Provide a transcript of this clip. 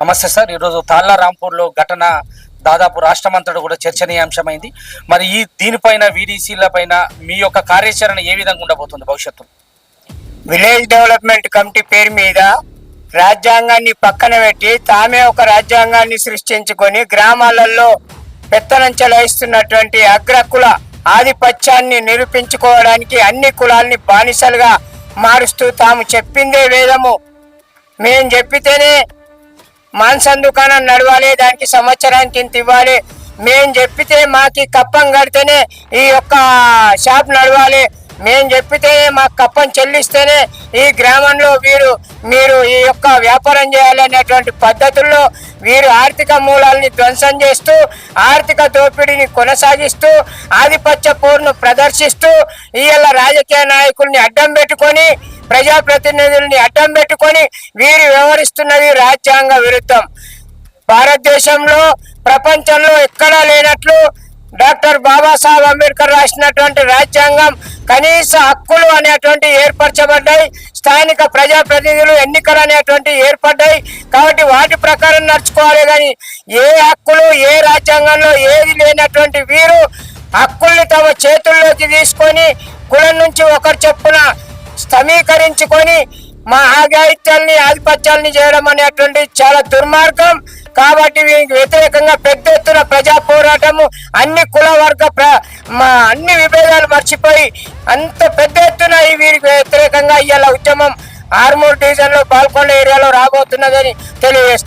నమస్తే సార్. ఈరోజు తాళ్ళ రాంపూర్లో ఘటన దాదాపు రాష్ట్రమంతటా కూడా చర్చనీయాంశమైంది. మరి ఈ దీనిపైన వీడీసీల పైన మీ యొక్క కార్యాచరణ ఏ విధంగా ఉండబోతుంది భవిష్యత్తు విలేజ్ డెవలప్మెంట్ కమిటీ పేరు మీద రాజ్యాంగాన్ని పక్కన పెట్టి తామే ఒక రాజ్యాంగాన్ని సృష్టించుకొని గ్రామాలలో పెత్తనం చెలాయిస్తున్నటువంటి అగ్రకుల ఆధిపత్యాన్ని నిరూపించుకోవడానికి అన్ని కులాల్ని బానిసలుగా మారుస్తూ తాము చెప్పిందే వేదము. మేం చెప్పితేనే మాంసం దుకాణం నడవాలి దానికి సంవత్సరానికి ఇంత ఇవ్వాలి. మేం చెప్పితే మాకి కప్పం కడితేనే ఈ యొక్క షాప్ నడవాలి. మేము చెప్పితే మాకు కప్పం చెల్లిస్తేనే ఈ గ్రామంలో వీరు మీరు ఈ యొక్క వ్యాపారం చేయాలనేటువంటి పద్ధతుల్లో వీరు ఆర్థిక మూలాల్ని ధ్వంసం చేస్తూ ఆర్థిక దోపిడీని కొనసాగిస్తూ ఆధిపత్య పోరును ప్రదర్శిస్తూ ఇవాళ రాజకీయ నాయకుల్ని అడ్డం పెట్టుకొని ప్రజాప్రతినిధుల్ని అడ్డం పెట్టుకొని వీరు వ్యవహరిస్తున్నది రాజ్యాంగ విరుద్ధం. భారతదేశంలో ప్రపంచంలో ఎక్కడా లేనట్లు డాక్టర్ బాబాసాహెబ్ అంబేద్కర్ రాసినటువంటి రాజ్యాంగం కనీస హక్కులు అనేటువంటి ఏర్పరచబడ్డాయి. స్థానిక ప్రజాప్రతినిధులు ఎన్నికలు అనేటువంటి ఏర్పడ్డాయి. కాబట్టి వాటి ప్రకారం నడుచుకోవాలి కానీ ఏ హక్కులు ఏ రాజ్యాంగంలో ఏది లేనటువంటి వీరు హక్కుల్ని తమ చేతుల్లోకి తీసుకొని కులం నుంచి ఒకరు చెప్పున స్థమీకరించుకొని మా ఆగాయిత్యాల్ని ఆధిపత్యాల్ని చేయడం అనేటువంటి చాలా దుర్మార్గం. కాబట్టి వీరికి వ్యతిరేకంగా పెద్ద ఎత్తున ప్రజా పోరాటము అన్ని కుల వర్గ ప్ర మా అన్ని విభేదాలు మర్చిపోయి అంత పెద్ద ఎత్తున వీరికి వ్యతిరేకంగా ఇవాళ ఉద్యమం ఆర్మూర్ డివిజన్లో పాల్గొండ ఏరియాలో రాబోతున్నదని తెలియజేస్తుంది